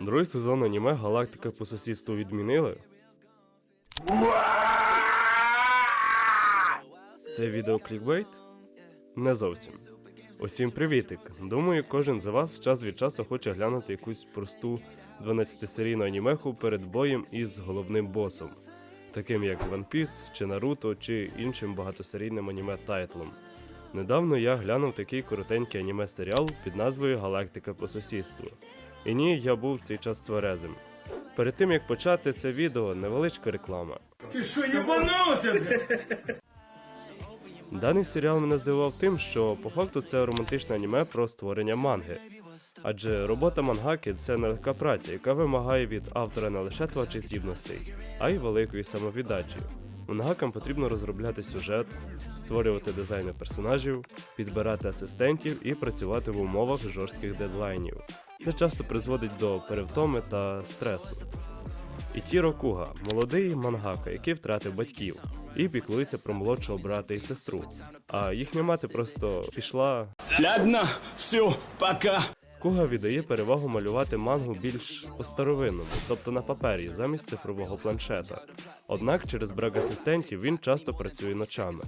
Другий сезон аніме Галактика по сусідству відмінили. Це відео клікбейт? Не зовсім. Усім привітик. Думаю, кожен з вас час від часу хоче глянути якусь просту 12-серійну анімеху перед боєм із головним босом, таким як One Piece чи Наруто, чи іншим багатосерійним аніме тайтлом. Недавно я глянув такий коротенький аніме серіал під назвою Галактика по сусідству. І ні, я був в цей час тверезим. Перед тим як почати це відео, невеличка реклама. Что, ебанулся, блядь? Даний серіал мене здивував тим, що по факту це романтичне аніме про створення манги. Адже робота мангаки це нелегка праця, яка вимагає від автора не лише творчих здібностей, а й великої самовіддачі. Мангакам потрібно розробляти сюжет, створювати дизайни персонажів, підбирати асистентів і працювати в умовах жорстких дедлайнів. Це часто призводить до перевтоми та стресу. Ітіро Куга молодий мангака, який втратив батьків, і піклується про молодшого брата і сестру. А їхня мати просто пішла. Ладно, все, пока. Куга віддає перевагу малювати мангу більш по-старовинному, тобто на папері, замість цифрового планшета. Однак через брак асистентів він часто працює ночами.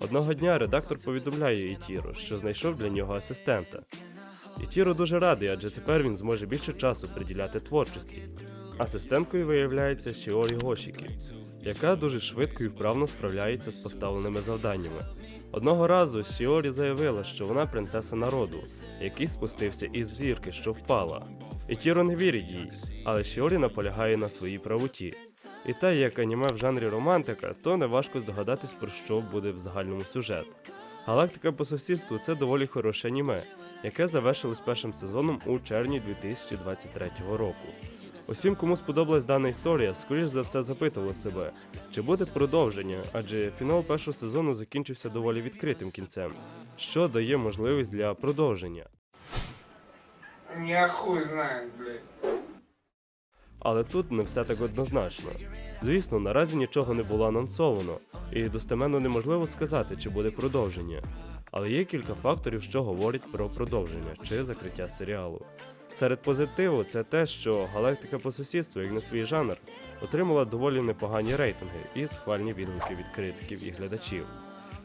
Одного дня редактор повідомляє Ітіру, що знайшов для нього асистента. Ітіро дуже радий, адже тепер він зможе більше часу приділяти творчості. Асистенткою виявляється Шіорі Гошікі, яка дуже швидко і вправно справляється з поставленими завданнями. Одного разу Шіорі заявила, що вона принцеса народу, який спустився із зірки, що впала. Ітіро не вірить їй, але Шіорі наполягає на своїй правоті. І та як аніме в жанрі романтика, то неважко здогадатись про що буде в загальному сюжет. Галактика по сусідству це доволі хороше аніме, яке завершилось першим сезоном у червні 2023 року. Усім, кому сподобалась дана історія, скоріш за все запитували себе, чи буде продовження, адже фінал першого сезону закінчився доволі відкритим кінцем, що дає можливість для продовження. Я хуй блядь. Але тут не все так однозначно. Звісно, наразі нічого не було анонсовано, і достеменно неможливо сказати, чи буде продовження. Але є кілька факторів, що говорять про продовження чи закриття серіалу. Серед позитиву це те, що галактика по сусідству, як на свій жанр, отримала доволі непогані рейтинги і схвальні відгуки від критиків і глядачів.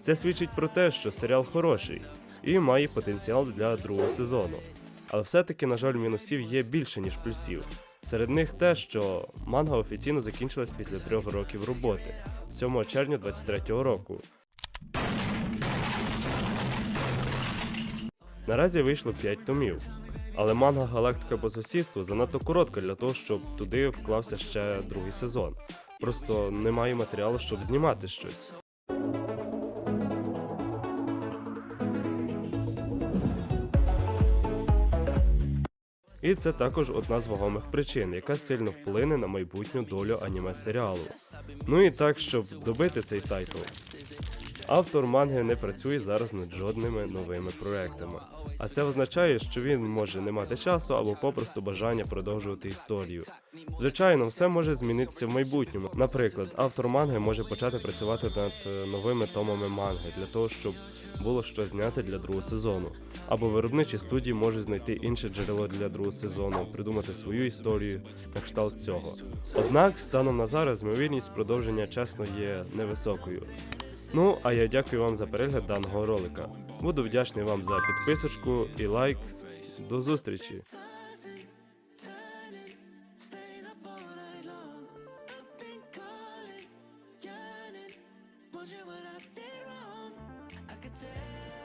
Це свідчить про те, що серіал хороший і має потенціал для другого сезону. Але все-таки, на жаль, мінусів є більше, ніж плюсів. Серед них те, що манга офіційно закінчилась після трьох років роботи 7 червня 23-го року. Наразі вийшло 5 томів. Але манга Галактика по сусідству занадто коротка для того, щоб туди вклався ще другий сезон. Просто немає матеріалу, щоб знімати щось. І це також одна з вагомих причин, яка сильно вплине на майбутню долю аніме серіалу. Ну і так, щоб добити цей тайтл. Автор манги не працює зараз над жодними новими проектами. А це означає, що він може не мати часу або попросту бажання продовжувати історію. Звичайно, все може змінитися в майбутньому. Наприклад, автор манги може почати працювати над е, новими томами манги для того, щоб було що зняти для другого сезону. Або виробничі студії можуть знайти інше джерело для другого сезону, придумати свою історію на кшталт цього. Однак, станом на зараз, ймовірність продовження чесно є невисокою. Ну, а я дякую вам за перегляд даного ролика. Буду вдячний вам за підписочку і лайк. До зустрічі! What